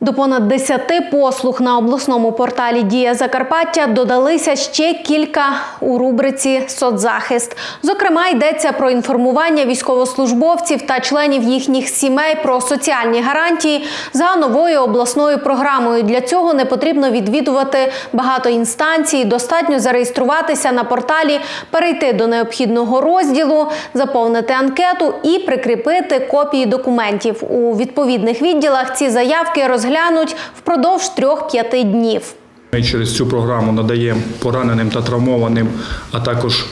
До понад 10 послуг на обласному порталі Дія Закарпаття додалися ще кілька у рубриці Соцзахист. Зокрема, йдеться про інформування військовослужбовців та членів їхніх сімей про соціальні гарантії за новою обласною програмою. Для цього не потрібно відвідувати багато інстанцій. Достатньо зареєструватися на порталі, перейти до необхідного розділу, заповнити анкету і прикріпити копії документів. У відповідних відділах ці заявки розглянуть впродовж 3-5 днів. Ми через цю програму надаємо пораненим та травмованим, а також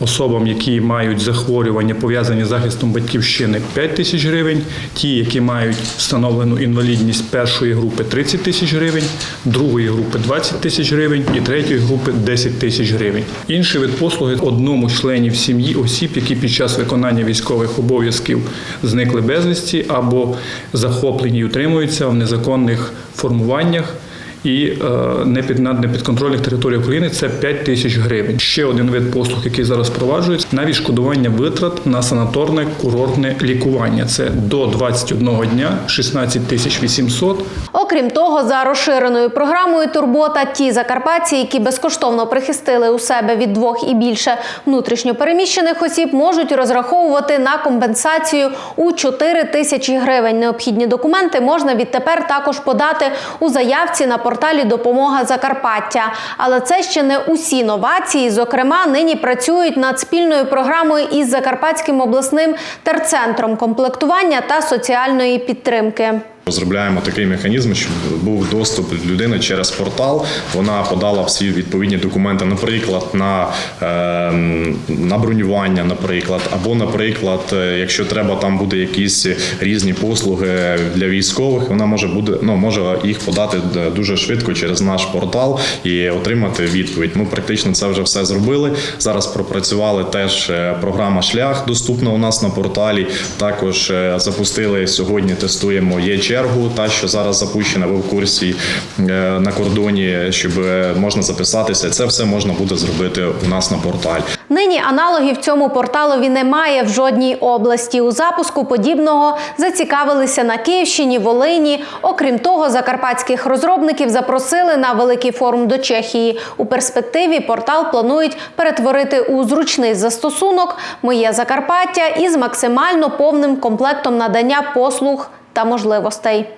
особам, які мають захворювання, пов'язані з захистом батьківщини 5 тисяч гривень, ті, які мають встановлену інвалідність першої групи 30 тисяч гривень, другої групи 20 тисяч гривень і третьої групи 10 тисяч гривень. Інший вид послуги одному членів сім'ї осіб, які під час виконання військових обов'язків зникли безвісті або захоплені і утримуються в незаконних формуваннях і е, не під на непідконтрольних територіях України це 5 тисяч гривень. Ще один вид послуг, який зараз впроваджується, на відшкодування витрат на санаторне курортне лікування. Це до 21 дня 16 тисяч 800. Окрім того, за розширеною програмою Турбота ті закарпатці, які безкоштовно прихистили у себе від двох і більше внутрішньопереміщених осіб, можуть розраховувати на компенсацію у 4 тисячі гривень. Необхідні документи можна відтепер також подати у заявці на порталі Допомога Закарпаття. Але це ще не усі новації. Зокрема, нині працюють над спільною програмою із Закарпатським обласним терцентром комплектування та соціальної підтримки. Розробляємо такий механізм, щоб був доступ людини через портал. Вона подала всі відповідні документи, наприклад, на, е, на бронювання, наприклад, або, наприклад, е, якщо треба, там буде якісь різні послуги для військових. Вона може буде ну може їх подати дуже швидко через наш портал і отримати відповідь. Ми практично це вже все зробили. Зараз пропрацювали теж е, програма Шлях доступна у нас на порталі. Також е, запустили сьогодні. Тестуємо є чергу, та що зараз запущена. Ви в курсі е, на кордоні, щоб можна записатися. Це все можна буде зробити у нас на порталі. Нині аналогів цьому порталові немає в жодній області. У запуску подібного зацікавилися на Київщині, Волині. Окрім того, закарпатських розробників запросили на великий форум до Чехії. У перспективі портал планують перетворити у зручний застосунок Моє Закарпаття із максимально повним комплектом надання послуг та можливостей.